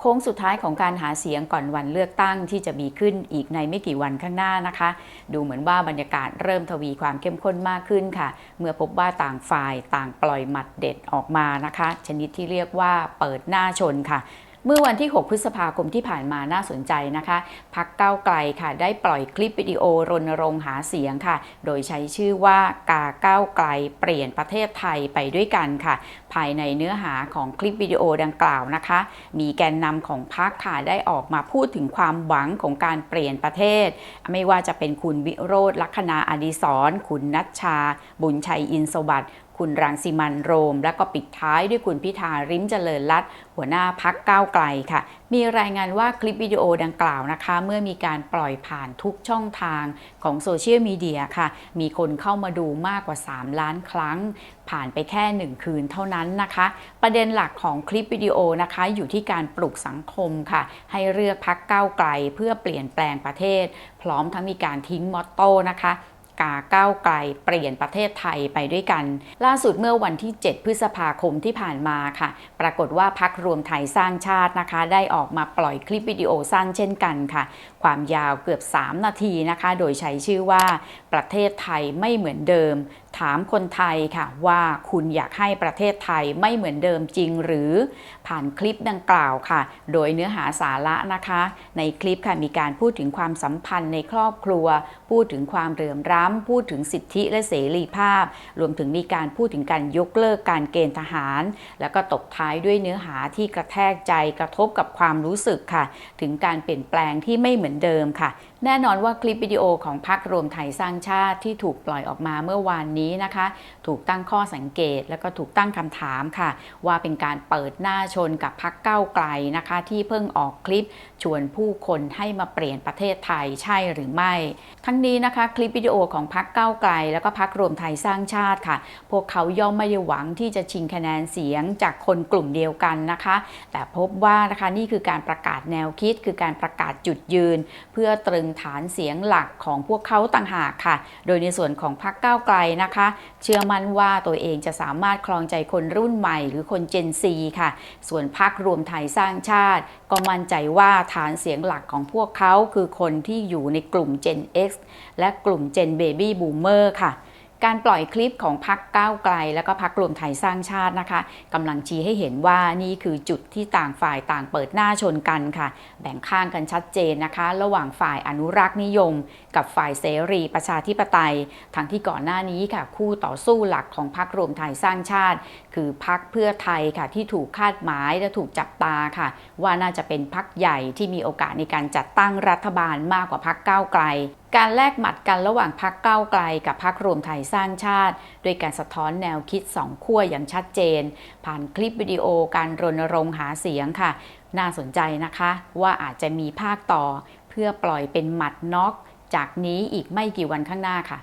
โค้งสุดท้ายของการหาเสียงก่อนวันเลือกตั้งที่จะมีขึ้นอีกในไม่กี่วันข้างหน้านะคะ ดูเหมือนว่าบรรยากาศเริ่มทวีความเข้มข้นมากขึ้นค่ะ เมื่อพบว่าต่างฝ่ายต่างปล่อยหมัดเด็ดออกมานะคะ ชนิดที่เรียกว่าเปิดหน้าชนค่ะ เมื่อวันที่ 6 พฤษภาคมที่ผ่านมาน่าสนใจนะคะพักเก้าไกลค่ะ ได้ปล่อยคลิปวิดีโอรณรงค์หาเสียงค่ะ โดยใช้ชื่อว่ากาเก้าไกลเปลี่ยนประเทศไทยไปด้วยกันค่ะ ภายในเนื้อหาของคลิปวิดีโอดังกล่าวนะคะ มีแกนนำของพักค่ะได้ออกมาพูดถึงความหวังของการเปลี่ยนประเทศ ไม่ว่าจะเป็นคุณวิโรธลัคนาอดิศรคุณนัชชา บุญชัยอินสวัสดิ์ คุณรังสิมันโรม และก็ปิดท้ายด้วยคุณพิธาริมเจริญรัตน์หัวหน้าพักก้าวไกลค่ะ มีรายงานว่าคลิปวิดีโอดังกล่าวนะคะ เมื่อมีการปล่อยผ่านทุกช่องทางของโซเชียลมีเดียค่ะ มีคนเข้ามาดูมากกว่า 3 ล้านครั้ง ผ่านไปแค่ 1 คืนเท่านั้นนะคะ ประเด็นหลักของคลิปวิดีโอนะคะ อยู่ที่การปลุกสังคมค่ะ ให้เลือกพักก้าวไกลเพื่อเปลี่ยนแปลงประเทศ พร้อมทั้งมีการทิ้งมอตโต้นะคะ กาก้าวไกลเปลี่ยนประเทศไทยไปด้วยกัน ล่าสุดเมื่อวันที่ 7 พฤษภาคมที่ผ่านมาค่ะ ปรากฏว่าพักรวมไทยสร้างชาตินะคะ ได้ออกมาปล่อยคลิปวิดีโอสั้นเช่นกันค่ะ ความยาวเกือบ 3 นาทีนะคะ โดยใช้ชื่อว่าประเทศไทยไม่เหมือนเดิม ถามคนไทยค่ะ ว่าคุณอยากให้ประเทศไทยไม่เหมือนเดิมจริงหรือผ่านคลิปดังกล่าวค่ะ โดยเนื้อหาสาระนะคะ ในคลิปค่ะมีการพูดถึงความสัมพันธ์ในครอบครัว พูดถึงความเหลื่อม้ำพูดถึงสิทธิและเสรีภาพ รวมถึงมีการพูดถึงการยกเลิกการเกณฑ์ทหาร แล้วก็ตบท้ายด้วยเนื้อหาที่กระแทกใจกระทบกับความรู้สึกค่ะ ถึงการเปลี่ยนแปลงที่ไม่เหมือนเดิมค่ะ แน่นอนว่าคลิปวิดีโอของพรรครวมไทยสร้างชาติที่ถูกปล่อยออกมาเมื่อวานนี้นะคะ ถูกตั้งข้อสังเกตแล้วก็ถูกตั้งคำถามค่ะ ว่าเป็นการเปิดหน้าชนกับพรรคก้าวไกลนะคะ ที่เพิ่งออกคลิปชวนผู้คนให้มาเปลี่ยนประเทศไทยใช่หรือไม่ ทั้งนี้นะคะคลิปวิดีโอของพรรคก้าไกล แล้วก็พรรครวมไทยสร้างชาติค่ะ พวกเขาย่อมไม่ได้หวังที่จะชิงคะแนนเสียงจากคนกลุ่มเดียวกันนะคะ แต่พบว่านะคะนี่คือการประกาศแนวคิด คือการประกาศจุดยืน เพื่อตรึงฐานเสียงหลักของพวกเขาต่างหากค่ะ โดยในส่วนของพรรคก้าไกลนะคะ เชื่อมั่นว่าตัวเองจะสามารถครองใจคนรุ่นใหม่หรือคนเจนซีค่ะ ส่วนพรรครวมไทยสร้างชาติ ก็มั่นใจว่าฐานเสียงหลักของพวกเขาคือคนที่อยู่ในกลุ่ม Gen X และกลุ่ม Gen B Baby Boomer ค่ะ การปล่อยคลิปของพักก้าวไกล แล้วก็พักรวมไทยสร้างชาตินะคะกำลังชี้ให้เห็นว่านี่คือจุดที่ต่างฝ่ายต่างเปิดหน้าชนกันค่ะ แบ่งข้างกันชัดเจนนะคะ ระหว่างฝ่ายอนุรักษ์นิยม กับฝ่ายเสรีประชาธิปไตย ทั้งที่ก่อนหน้านี้ค่ะ คู่ต่อสู้หลักของพักรวมไทยสร้างชาติ คือพักเพื่อไทยค่ะที่ถูกคาดหมายและถูกจับตาค่ะ ว่าน่าจะเป็นพักใหญ่ที่มีโอกาสในการจัดตั้งรัฐบาลมากกว่าพักก้าวไกลการแลกหมัดกันระหว่างพักก้าวไกลกับพักรวมไทยสร้างชาติด้วยการสะท้อนแนวคิดสองขั้วอย่างชัดเจน ผ่านคลิปวิดีโอการรณรงค์หาเสียงค่ะ น่าสนใจนะคะว่าอาจจะมีภาคต่อ เพื่อปล่อยเป็นหมัดน็อก จากนี้อีกไม่กี่วันข้างหน้าค่ะ